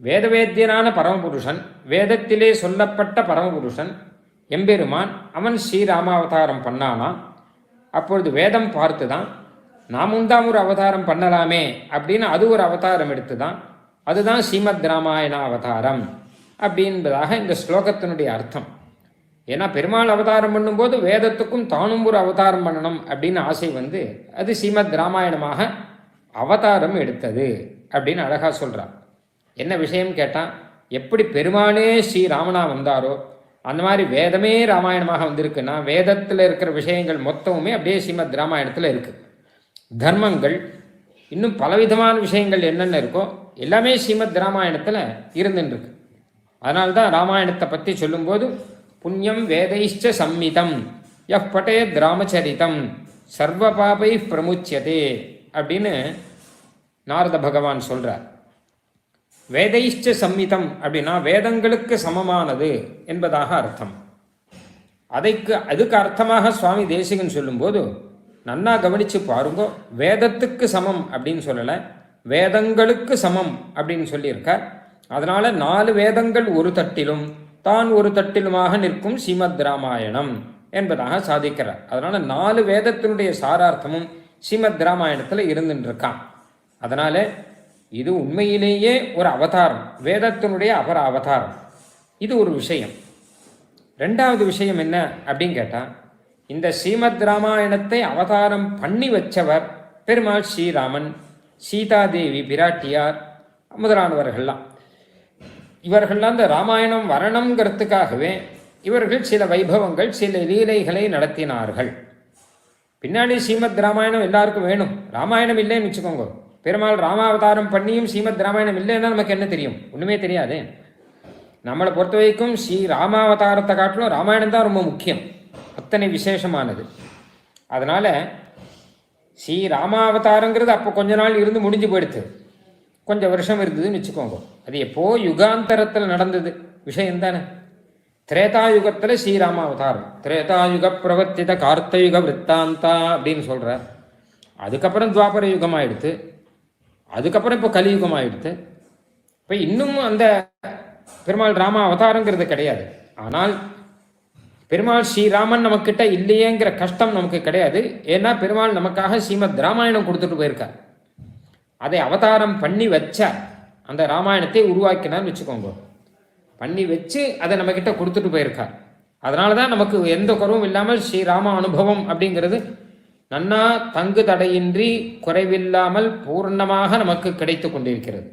வேதவேத்தியனான பரமபுருஷன் வேதத்திலே சொல்லப்பட்ட பரமபுருஷன் எம்பெருமான் அவன் ஸ்ரீராமாவதாரம் பண்ணானா? அப்பொழுது வேதம் பார்த்து தான் நாமும் தான் ஒரு அவதாரம் பண்ணலாமே அப்படின்னு அது ஒரு அவதாரம் எடுத்து தான் அதுதான் ஸ்ரீமத் ராமாயண அவதாரம் அப்படின்பதாக இந்த ஸ்லோகத்தினுடைய அர்த்தம். ஏன்னா பெருமாள் அவதாரம் பண்ணும்போது வேதத்துக்கும் தானும் ஒரு அவதாரம் பண்ணணும் அப்படின்னு ஆசை வந்து அது ஸ்ரீமத் ராமாயணமாக அவதாரம் எடுத்தது அப்படின்னு அழகாக சொல்கிறார் என்ன விஷயம் கேட்டால் எப்படி பெருமானே ஸ்ரீ ராமனா வந்தாரோ அந்த மாதிரி வேதமே ராமாயணமாக வந்திருக்குன்னா வேதத்தில் இருக்கிற விஷயங்கள் மொத்தமுமே அப்படியே ஸ்ரீமத் ராமாயணத்தில் இருக்குது தர்மங்கள் இன்னும் பலவிதமான விஷயங்கள் என்னென்ன இருக்கோ எல்லாமே ஸ்ரீமத் ராமாயணத்தில் இருந்துருக்கு அதனால தான் ராமாயணத்தை பற்றி சொல்லும்போது புண்ணியம் வேதைஷ்ட சம்மிதம் எஃப் பட்டே ராமச்சரிதம் சர்வ பாபை பிரமுச்சியதே அப்படின்னு நாரத பகவான் சொல்கிறார் வேதைஷ்ட சம்மிதம் அப்படின்னா வேதங்களுக்கு சமமானது என்பதாக அர்த்தம். அதைக்கு அதுக்கு அர்த்தமாக சுவாமி தேசிகன் சொல்லும்போது நன்னா கவனித்து பாருங்க வேதத்துக்கு சமம் அப்படின்னு சொல்லலை வேதங்களுக்கு சமம் அப்படின்னு சொல்லியிருக்கார். அதனால் நாலு வேதங்கள் ஒரு தட்டிலும் தான் ஒரு தட்டிலுமாக நிற்கும் ஸ்ரீமத் ராமாயணம் என்பதாக சாதிக்கிறார். அதனால் நாலு வேதத்தினுடைய சாரார்த்தமும் ஸ்ரீமத் ராமாயணத்தில் இருந்துட்டு இருக்கான் அதனால் இது உண்மையிலேயே ஒரு அவதாரம் வேதத்தினுடைய அபர அவதாரம். இது ஒரு விஷயம். ரெண்டாவது விஷயம் என்ன அப்படின்னு கேட்டால் இந்த ஸ்ரீமத் ராமாயணத்தை அவதாரம் பண்ணி வச்சவர் பெருமாள் ஸ்ரீராமன் சீதாதேவி பிராட்டியார் முதலானவர்கள்லாம். இவர்கள்லாம் இந்த ராமாயணம் வரணுங்கிறதுக்காகவே இவர்கள் சில வைபவங்கள் சில லீலைகளை நடத்தினார்கள். பின்னாடி ஸ்ரீமத் ராமாயணம் எல்லாருக்கும் வேணும். ராமாயணம் இல்லைன்னு வச்சுக்கோங்க. பெருமாள் ராமாவதாரம் பண்ணியும் ஸ்ரீமத் ராமாயணம் இல்லைன்னா நமக்கு என்ன தெரியும்? ஒன்றுமே தெரியாது. நம்மளை பொறுத்த வரைக்கும் ஸ்ரீ ராமாவதாரத்தை காட்டிலும் ராமாயணம் தான் ரொம்ப முக்கியம். அத்தனை விசேஷமானது. அதனால் ஸ்ரீ ராமாவதாரங்கிறது அப்போ கொஞ்ச நாள் இருந்து முடிஞ்சு போயிடுது கொஞ்சம் வருஷம் இருந்ததுன்னு வச்சுக்கோங்க. அது எப்போ யுகாந்தரத்தில் நடந்தது? விஷயம் தானே. திரேதாயுகத்தில் ஸ்ரீராமாவதாரம் திரேதாயுக பிரவர்த்தித கார்த்தயுக விற்த்தாந்தா அப்படின்னு சொல்கிறார் அதுக்கப்புறம் துவாபர யுகம் ஆயிடுத்து. அதுக்கப்புறம் இப்போ கலியுகம் ஆயிடுத்து இப்போ இன்னும் அந்த பெருமாள் ராம அவதாரங்கிறது கிடையாது. ஆனால் பெருமாள் ஸ்ரீராமன் நம்மக்கிட்ட இல்லையேங்கிற கஷ்டம் நமக்கு கிடையாது. ஏன்னா பெருமாள் நமக்காக ஸ்ரீமத் ராமாயணம் கொடுத்துட்டு போயிருக்கார். அதை அவதாரம் பண்ணி வச்ச அந்த ராமாயணத்தை உருவாக்கினான்னு வச்சுக்கோங்க. பண்ணி வச்சு அதை நம்மக்கிட்ட கொடுத்துட்டு போயிருக்கார். அதனால தான் நமக்கு எந்த குறவும் இல்லாமல் ஸ்ரீராம அனுபவம் அப்படிங்கிறது நன்னா தங்கு தடையின்றி குறைவில்லாமல் பூர்ணமாக நமக்கு கிடைத்து கொண்டிருக்கிறது.